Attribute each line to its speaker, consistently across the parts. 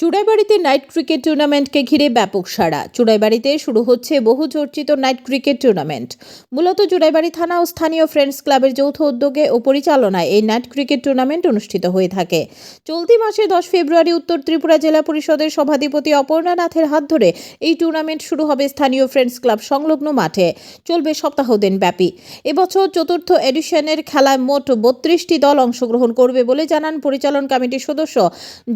Speaker 1: চুড়াইবাড়িতে night cricket টুর্নামেন্টকে ঘিরে ব্যাপক সাড়া। চুড়াইবাড়িতে শুরু হচ্ছে বহু চর্চিত নাইট ক্রিকেট টুর্নামেন্ট। মূলত চুড়াইবাড়ি থানা ও স্থানীয় ফ্রেন্ডস ক্লাবের যৌথ উদ্যোগে ও পরিচালনায় এই নাইট ক্রিকেট টুর্নামেন্ট অনুষ্ঠিত হয়ে থাকে। চলতি মাসে দশ ফেব্রুয়ারি উত্তর ত্রিপুরা জেলা পরিষদের সভাধিপতি অপর্ণা নাথের হাত ধরে এই টুর্নামেন্ট শুরু হবে স্থানীয় ফ্রেন্ডস ক্লাব সংলগ্ন মাঠে। চলবে সপ্তাহ দিন ব্যাপী এবছর চতুর্থ এডিশনের খেলায় মোট বত্রিশটি দল অংশগ্রহণ করবে বলে জানান পরিচালন কমিটির সদস্য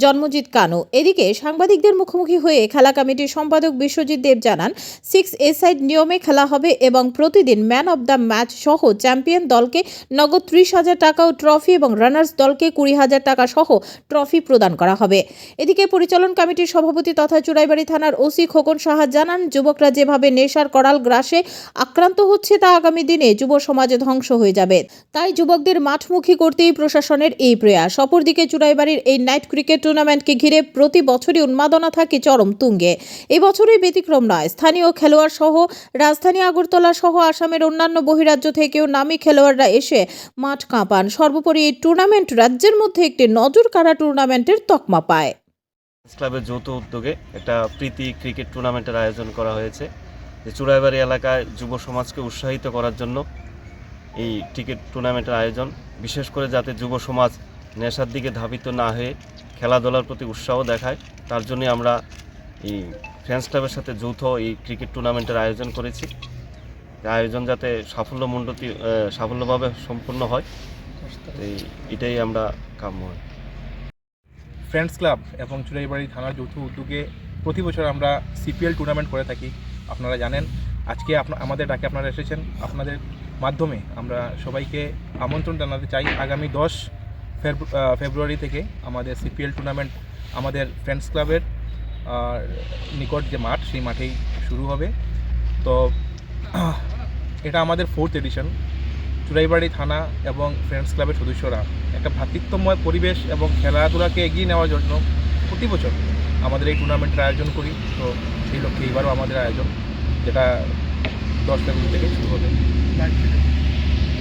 Speaker 1: জন্মজিৎ কানু। এদিকে সাংবাদিকদের মুখোমুখি হয়ে খেলা কমিটির সম্পাদক বিশ্বজিৎ দেব জানান সিক্স এ সাইড নিয়মে খেলা হবে এবং প্রতিদিন ম্যান অব দ্য ম্যাচ সহ চ্যাম্পিয়ন দলকে নগদ ত্রিশ হাজার টাকা ও ট্রফি এবং রানার্স দলকে কুড়ি হাজার টাকা সহ ট্রফি প্রদান করা হবে। এদিকে পরিচালন কমিটির সভাপতি তথা চুড়াইবাড়ি থানার ওসি খোকন সাহা জানান, যুবকরা যেভাবে নেশার করাল গ্রাসে আক্রান্ত হচ্ছে তা আগামী দিনে যুব সমাজে ধ্বংস হয়ে যাবে। তাই যুবকদের মাঠমুখী করতেই প্রশাসনের এই প্রয়াস। অপরদিকে চুড়াইবাড়ির এই নাইট ক্রিকেট টুর্নামেন্টকে ঘিরে প্রতি বছরই উন্মাদনা থাকে চরম তুঙ্গে। এবছরই ব্যতিক্রম নয়। স্থানীয় খেলোয়াড় সহ রাজধানী আগরতলা সহ আসামের অন্যান্য বহিরাজ্য থেকেও নামী খেলোয়াড়রা এসে মাঠ কাঁপান। সর্বোপরি এই টুর্নামেন্ট রাজ্যের মধ্যে একটি নজর কাড়া টুর্নামেন্টের তকমা পায়।
Speaker 2: ক্লাবের যৌথ উদ্যোগে একটা প্রীতি ক্রিকেট টুর্নামেন্টের আয়োজন করা হয়েছে। যে চুড়াইবাড়ি এলাকায় যুব সমাজকে উৎসাহিত করার জন্য এই ক্রিকেট টুর্নামেন্টের আয়োজন, বিশেষ করে যাতে যুব সমাজ নেশার দিকে ধাবিত না হয়ে খেলাধুলার প্রতি উৎসাহ দেখায়। তার জন্যই আমরা এই ফ্রেন্ডস ক্লাবের সাথে যৌথ এই ক্রিকেট টুর্নামেন্টের আয়োজন করেছি। আয়োজন যাতে সাফল্যমণ্ডিত সাফল্যভাবে সম্পূর্ণ হয়, এই এটাই আমরা কাম্য। হয়
Speaker 3: ফ্রেন্ডস ক্লাব এবং চুড়াইবাড়ি থানার যৌথ উদ্যোগে প্রতি বছর আমরা সিপিএল টুর্নামেন্ট করে থাকি। আপনারা জানেন, আজকে আমাদের ডাকে আপনারা এসেছেন। আপনাদের মাধ্যমে আমরা সবাইকে আমন্ত্রণ জানাতে চাই আগামী দশ ফেব্রুয়ারি থেকে আমাদের সিপিএল টুর্নামেন্ট আমাদের ফ্রেন্ডস ক্লাবের নিকট যে মাঠ সেই মাঠেই শুরু হবে। তো এটা আমাদের ফোর্থ এডিশন চুরাইবাড়ি থানা এবং ফ্রেন্ডস ক্লাবের সদস্যরা একটা ভ্রাতৃত্বময় পরিবেশ এবং খেলাধুলাকে এগিয়ে নেওয়ার জন্য প্রতি বছর আমাদের এই টুর্নামেন্টের আয়োজন করি। তো সেই লক্ষ্যে এবারও আমাদের আয়োজন যেটা দশ ফেব্রুয়ারি থেকে শুরু হবে।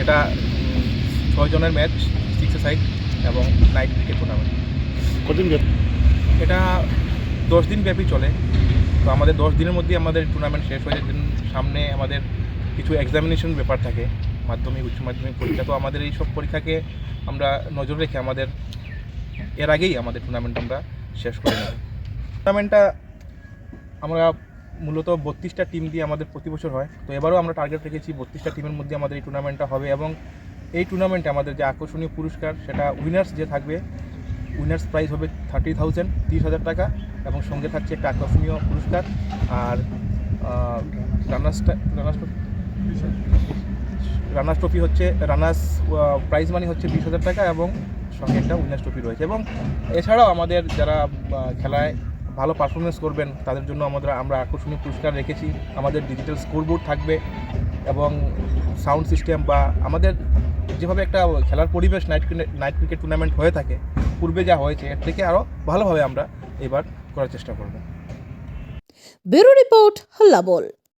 Speaker 3: এটা উম, ছয় জনের ম্যাচ সিক্স সাইড এবং নাইট ক্রিকেট টুর্নামেন্ট
Speaker 2: কদিন
Speaker 3: এটা দশ দিন ব্যাপী চলে। তো আমাদের দশ দিনের মধ্যে আমাদের টুর্নামেন্ট শেষ হয়ে যায়। সামনে আমাদের কিছু এক্সামিনেশন ব্যাপার থাকে। মাধ্যমিক উচ্চ মাধ্যমিক পরীক্ষা। তো আমাদের এই সব পরীক্ষাকে আমরা নজর রেখে আমাদের এর আগেই আমাদের টুর্নামেন্ট আমরা শেষ করে নেব। টুর্নামেন্টটা আমরা মূলত বত্রিশটা টিম দিয়ে আমাদের প্রতি বছর হয়। তো এবারও আমরা টার্গেট রেখেছি বত্রিশটা টিমের মধ্যে আমাদের এই টুর্নামেন্টটা হবে এবং এই টুর্নামেন্টে আমাদের যে আকর্ষণীয় পুরস্কার, সেটা উইনার্স যে থাকবে উইনার্স প্রাইজ হবে থার্টি থাউজেন্ড তিরিশ হাজার টাকা এবং সঙ্গে থাকছে একটা আকর্ষণীয় পুরস্কার আর রানার্স ট্রফি হচ্ছে রানার্স প্রাইজ মানি হচ্ছে বিশ হাজার টাকা এবং সঙ্গে একটা উইনার্স ট্রফি রয়েছে এবং এছাড়াও আমাদের যারা খেলায় ভালো পারফরমেন্স করবেন, তাদের জন্য আমাদের, আমরা আকর্ষণীয় পুরস্কার রেখেছি। আমাদের ডিজিটাল স্কোরবোর্ড থাকবে এবং সাউন্ড সিস্টেম বা আমাদের যেভাবে একটা খেলার পরিবেশ নাইট নাইট ক্রিকেট টুর্নামেন্ট হয়ে থাকে, পূর্বে যা হয়েছে, এর থেকে আরও ভালোভাবে আমরা এবার করার চেষ্টা করব।
Speaker 1: ব্যুরো রিপোর্ট হল্লা বল